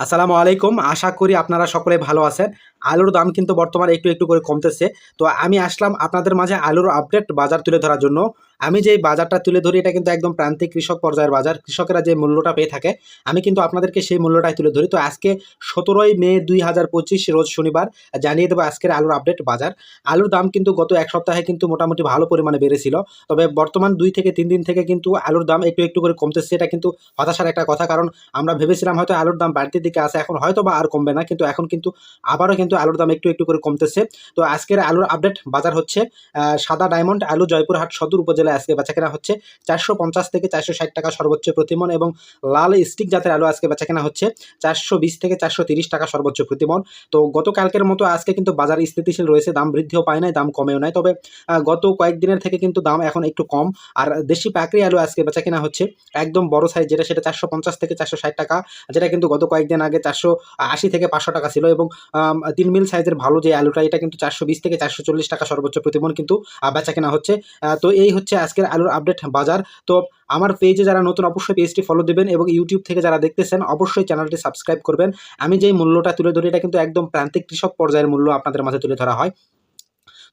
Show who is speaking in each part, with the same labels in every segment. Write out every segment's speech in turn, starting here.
Speaker 1: আসসালামু আলাইকুম। আশা করি আপনারা সকলে ভালো আছেন। আলুর দাম কিন্তু বর্তমানে একটু একটু করে কমতেছে। তো আমি আসলাম আপনাদের মাঝে আলুর আপডেট বাজার তুলে ধরার জন্য। আমি যে বাজারটা তুলে ধরি, এটা কিন্তু একদম প্রান্তিক কৃষক পর্যায়ের বাজার। কৃষকেরা যে মূল্যটা পেয়ে থাকে, আমি কিন্তু আপনাদেরকে সেই মূল্যটাই তুলে ধরি। তো আজকে সতেরোই মে দুই হাজার পঁচিশ, রোজ শনিবার, জানিয়ে দেবো আজকের আলুর আপডেট বাজার। আলুর দাম কিন্তু গত এক সপ্তাহে কিন্তু মোটামুটি ভালো পরিমাণে বেড়েছিল। তবে বর্তমান দুই থেকে তিন দিন থেকে কিন্তু আলুর দাম একটু একটু করে কমতেছে, এটা কিন্তু হতাশার একটা কথা। কারণ আমরা ভেবেছিলাম হয়তো আলুর দাম বাড়তির দিকে আছে, এখন হয়তো বা আর কমবে না, কিন্তু এখন কিন্তু আবারও কিন্তু আলুর দাম একটু একটু করে কমতেছে। তো আজকের আলুর আপডেট বাজার হচ্ছে সাদা ডায়মন্ড, আলু জয়পুরহাট সদর উপজেলায় আজকে বেচাকেনা হচ্ছে চারশো পঞ্চাশ থেকে চারশো ষাট টাকা সর্বোচ্চ প্রতিমন এবং লাল স্টিক জাতের আলু আজকে বেচা কেনা হচ্ছে চারশো বিশ থেকে চারশো তিরিশ টাকা সর্বোচ্চ প্রতিমন। তো গতকালকের মতো আজকে কিন্তু বাজার স্থিতিশীল রয়েছে, দাম বৃদ্ধিও পায় নাই, দাম কমেও নাই। তবে গত কয়েকদিনের থেকে কিন্তু দাম এখন একটু কম। আর দেশি পাকড়ি আলু আজকে বেচাকেনা হচ্ছে একদম বড় সাইজ যেটা সেটা চারশো পঞ্চাশ থেকে চারশো ষাট টাকা, যেটা কিন্তু গত কয়েকদিন আগে চারশো আশি থেকে পাঁচশো টাকা ছিল এবং তিন মিল সাইজের ভালো যে আলুটা, এটা কিন্তু চারশো বিশ থেকে চারশো চল্লিশ টাকা সর্বোচ্চ প্রতিমন কিন্তু বেচা কেনা হচ্ছে। তো এই হচ্ছে আজকের আলুর আপডেট বাজার। তো আমার পেজে যারা নতুন, অবশ্যই পেজটি ফলো দেবেন এবং ইউটিউব থেকে যারা দেখতেছেন, অবশ্যই চ্যানেলটি সাবস্ক্রাইব করবেন। আমি যেই মূল্যটা তুলে ধরি, এটা কিন্তু একদম প্রান্তিক কৃষক পর্যায়ের মূল্য আপনাদের মাঝে তুলে ধরা হয়।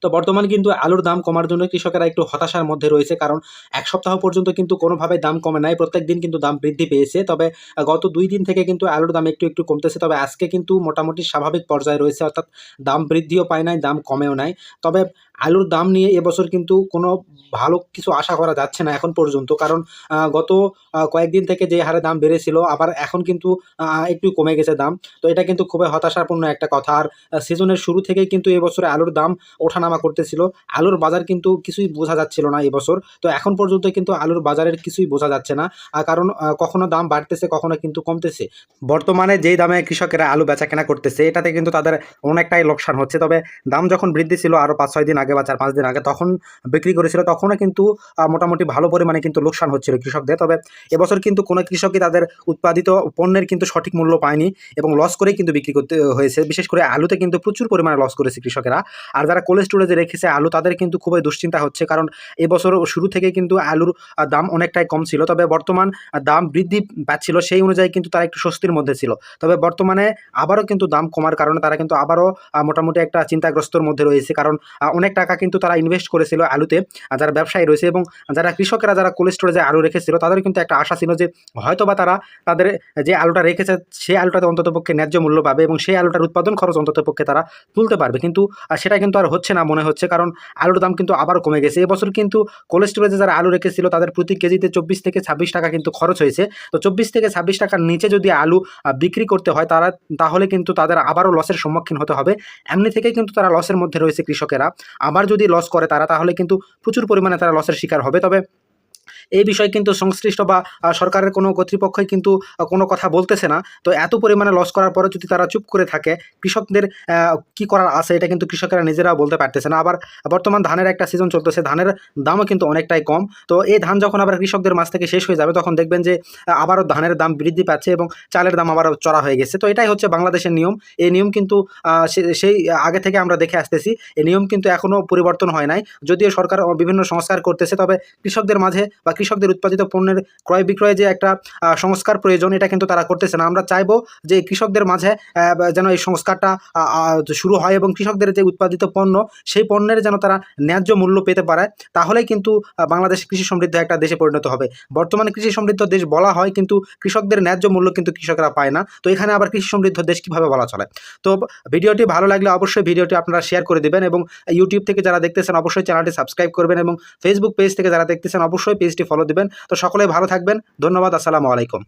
Speaker 1: তো বর্তমানে কিন্তু আলুর দাম কমার জন্য কৃষকেরা একটু হতাশার মধ্যে রয়েছে, কারণ এক সপ্তাহ পর্যন্ত কিন্তু কোনোভাবে দাম কমে নাই, প্রত্যেক দিন কিন্তু দাম বৃদ্ধি পেয়েছে। তবে গত দুই দিন থেকে কিন্তু আলুর দাম একটু একটু কমতেছে। তবে আজকে কিন্তু মোটামুটি স্বাভাবিক পর্যায়ে রয়েছে, অর্থাৎ দাম বৃদ্ধিও পায় নাই, দাম কমেও নাই। তবে আলুর দাম নিয়ে এবছর কিন্তু কোনো ভালো কিছু আশা করা যাচ্ছে না এখন পর্যন্ত। কারণ গত কয়েকদিন থেকে যে হারে দাম বেড়েছিল, আবার এখন কিন্তু একটু কমে গেছে দাম। তো এটা কিন্তু খুবই হতাশাপূর্ণ একটা কথা। আর সিজনের শুরু থেকেই কিন্তু এবছরে আলুর দাম ওঠানামা করতেছিল। আলুর বাজার কিন্তু কিছুই বোঝা যাচ্ছিল না এবছর। তো এখন পর্যন্ত কিন্তু আলুর বাজারের কিছুই বোঝা যাচ্ছে না। কারণ কখনো দাম বাড়তেছে, কখনো কিন্তু কমতেছে। বর্তমানে যেই দামে কৃষকেরা আলু বেচা কেনা করতেছে, এটাতে কিন্তু তাদের অনেকটাই লোকসান হচ্ছে। তবে দাম যখন বৃদ্ধি ছিল আরও পাঁচ ছয় দিন আগে বা চার পাঁচ দিন আগে তখন বিক্রি করেছিল, তখনও কিন্তু মোটামুটি ভালো পরিমাণে কিন্তু লোকসান হচ্ছিল কৃষকদের। তবে এবছর কিন্তু কোনো কৃষকই তাদের উৎপাদিত পণ্যের কিন্তু সঠিক মূল্য পায়নি এবং লস করেই কিন্তু বিক্রি করতে হয়েছে। বিশেষ করে আলুতে কিন্তু প্রচুর পরিমাণে লস করেছে কৃষকেরা। আর যারা কোল্ড স্টোরেজে রেখেছে আলু, তাদের কিন্তু খুবই দুশ্চিন্তা হচ্ছে কারণ এবছর শুরু থেকে কিন্তু আলুর দাম অনেকটাই কম ছিল। তবে বর্তমান দাম বৃদ্ধি পাচ্ছিল, সেই অনুযায়ী কিন্তু তারা একটু স্বস্তির মধ্যে ছিল। তবে বর্তমানে আবারও কিন্তু দাম কমার কারণে তারা কিন্তু আবারও মোটামুটি একটা চিন্তাগ্রস্তর মধ্যে রয়েছে কারণ অনেক টাকা কিন্তু তারা ইনভেস্ট করেছিল আলুতে যারা ব্যবসায়ী রয়েছে এবং যারা কৃষকেরা যারা কোল্ড স্টোরেজে আলু রেখেছিল তাদের কিন্তু একটা আশা ছিল যে হয়তো বা তারা তাদের যে আলুটা রেখেছে সেই আলুটাতে অন্ততপক্ষে ন্যায্য মূল্য পাবে এবং সেই আলুটার উৎপাদন খরচ অন্ততপক্ষে তারা তুলতে পারবে। কিন্তু সেটা কিন্তু আর হচ্ছে না মনে হচ্ছে, কারণ আলুর দাম কিন্তু আবার কমে গেছে। এবছর কিন্তু কোল্ড স্টোরেজে যারা আলু রেখেছিল, তাদের প্রতি কেজিতে চব্বিশ থেকে ছাব্বিশ টাকা কিন্তু খরচ হয়েছে। তো চব্বিশ থেকে ছাব্বিশ টাকার নিচে যদি আলু বিক্রি করতে হয়, তারা, তাহলে কিন্তু তাদের আবারও লসের সম্মুখীন হতে হবে। এমনি থেকেই কিন্তু তারা লসের মধ্যে রয়েছে কৃষকেরা। আবার যদি লস করে তারা তাহলে কিন্তু প্রচুর পরিমাণে তারা লসের শিকার হবে। তবে এই বিষয়ে কিন্তু সংশ্লিষ্ট বা সরকারের কোনো কর্তৃপক্ষই কিন্তু কোনো কথা বলতেছে না। তো এত পরিমাণে লস করার পরে যদি তারা চুপ করে থাকে, কৃষকদের কি করার আছে এটা কিন্তু কৃষকেরা নিজেরাও বলতে পারতেছে না। আবার বর্তমান ধানের একটা সিজন চলতেছে, ধানের দামও কিন্তু অনেকটাই কম। তো এই ধান যখন আবার কৃষকদের মাছ থেকে শেষ হয়ে যাবে, তখন দেখবেন যে আবারও ধানের দাম বৃদ্ধি পাচ্ছে এবং চালের দাম আবারও চড়া হয়ে গেছে। তো এটাই হচ্ছে বাংলাদেশের নিয়ম। এই নিয়ম কিন্তু সেই আগে থেকে আমরা দেখে আসতেছি। এই নিয়ম কিন্তু এখনও পরিবর্তন হয় নাই। যদিও সরকার বিভিন্ন সংস্কার করতেছে, তবে কৃষকদের মাঝে বা কৃষকদের উৎপাদিত পণ্যের ক্রয় বিক্রয়ে যে একটা সংস্কার প্রয়োজন, এটা কিন্তু তারা করতেছে না। আমরা চাইব যে কৃষকদের মাঝে যেন এই সংস্কারটা শুরু হয় এবং কৃষকদের যে উৎপাদিত পণ্য, সেই পণ্যের যেন তারা ন্যায্য মূল্য পেতে পারে, তাহলেই কিন্তু বাংলাদেশ কৃষি সমৃদ্ধ একটা দেশে পরিণত হবে। বর্তমানে কৃষি সমৃদ্ধ দেশ বলা হয়, কিন্তু কৃষকদের ন্যায্য মূল্য কিন্তু কৃষকরা পায় না। তো এখানে আবার কৃষি সমৃদ্ধ দেশ কীভাবে বলা চলে? তো ভিডিওটি ভালো লাগলে অবশ্যই ভিডিওটি আপনারা শেয়ার করে দিবেন এবং ইউটিউব থেকে যারা দেখতেছেন, অবশ্যই চ্যানেলটি সাবস্ক্রাইব করবেন এবং ফেসবুক পেজ থেকে যারা দেখতেছেন, অবশ্যই পেজটি ফলো দিবেন। তো সকলে ভালো থাকবেন। ধন্যবাদ আসসালামু আলাইকুম।